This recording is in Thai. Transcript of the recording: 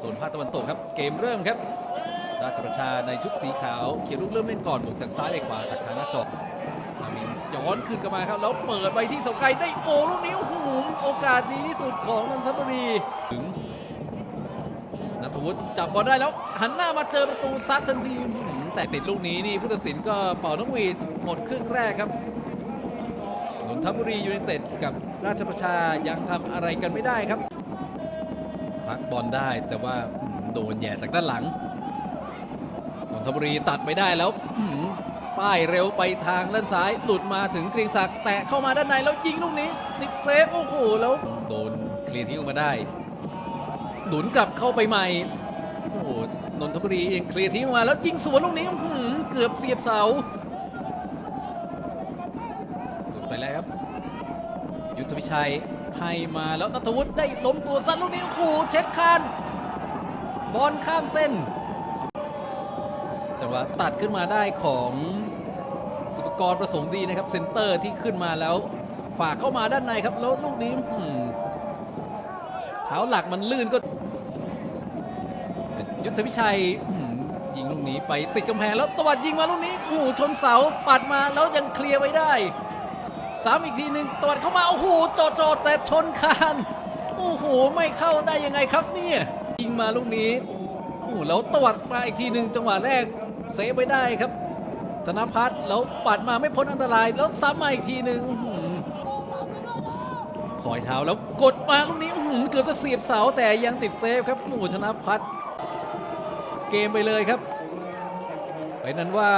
ส่วนภาคตะวันตกครับ เกมเริ่มครับ ราชประชาในชุดสีขาวเขียวลูกเริ่มเล่นก่อนบุกจากซ้ายไปขวาจากทางหน้าจออามินย้อนขึ้นกลับมาครับ แล้วเปิดไปที่เสาไกลได้โอ้ลูกนี้โอ้โหโอกาสดีที่สุดของนนทบุรีถึงนัทวุฒิจับบอลได้แล้ว หันหน้ามาเจอประตูซัดทันทีแต่ติดลูกนี้นี่ผู้ตัดสินก็เป่านกหวีดหมดครึ่งแรกครับนนทบุรียูไนเต็ดกับราชประชายังทำอะไรกันไม่ได้ครับ พักบอลได้แต่ว่าโดนแย่จากด้านหลังนนทบุรีตัดไปได้แล้วป้ายเร็วไปทางด้านซ้าย หลุดมาถึงกรีงศักดิ์แตะเข้ามาด้านในแล้วยิงลูกนี้ ติดเซฟโอ้โหแล้วโดนเคลียร์ทิ้งออกมาได้หนุนกลับเข้าไปใหม่โอ้โหนนทบุรีเองเคลียร์ทิ้งออกมาแล้วยิงสวนลูกนี้เกือบเสียบเสาหลุดไปแล้วครับ ยุทธวิชัย ให้มาแล้วนัทวุฒิได้ล้มตัวสั้นลูกนี้โอ้โหเช็ดคานบอลข้ามเส้นจังหวะตัดขึ้นมาได้ของสุปกรณ์ประสงค์ดีนะครับเซนเตอร์ที่ขึ้นมาแล้วฝากเข้ามาด้านในครับแล้วลูกนี้เท้าหลักมันลื่นก็ ยุทธวิชัยยิงลูกนี้ไปติดกำแพงแล้วตวัดยิงมาลูกนี้โอ้โหชนเสาปัดมาแล้วยังเคลียร์ไว้ได้ สามอีกทีหนึ่งตวัดเข้ามา โอ้โหจอดจอดแต่ชนคานโอ้โห ไม่เข้าได้ยังไงครับเนี่ยยิงมาลูกนี้โอ้โหแล้วตวัดมาอีกทีหนึ่งจังหวะแรกเซฟไว้ได้ครับ ธนพัฒน์แล้วปัดมาไม่พ้นอันตราย แล้วซ้ำมาอีกทีหนึ่งอื้อหือสอยเท้าแล้วกดมาลูกนี้หือเกือบจะเสียบเสาแต่ยังติดเซฟครับโอ้ธนพัฒน์เกมไปเลยครับไปนั้นว่า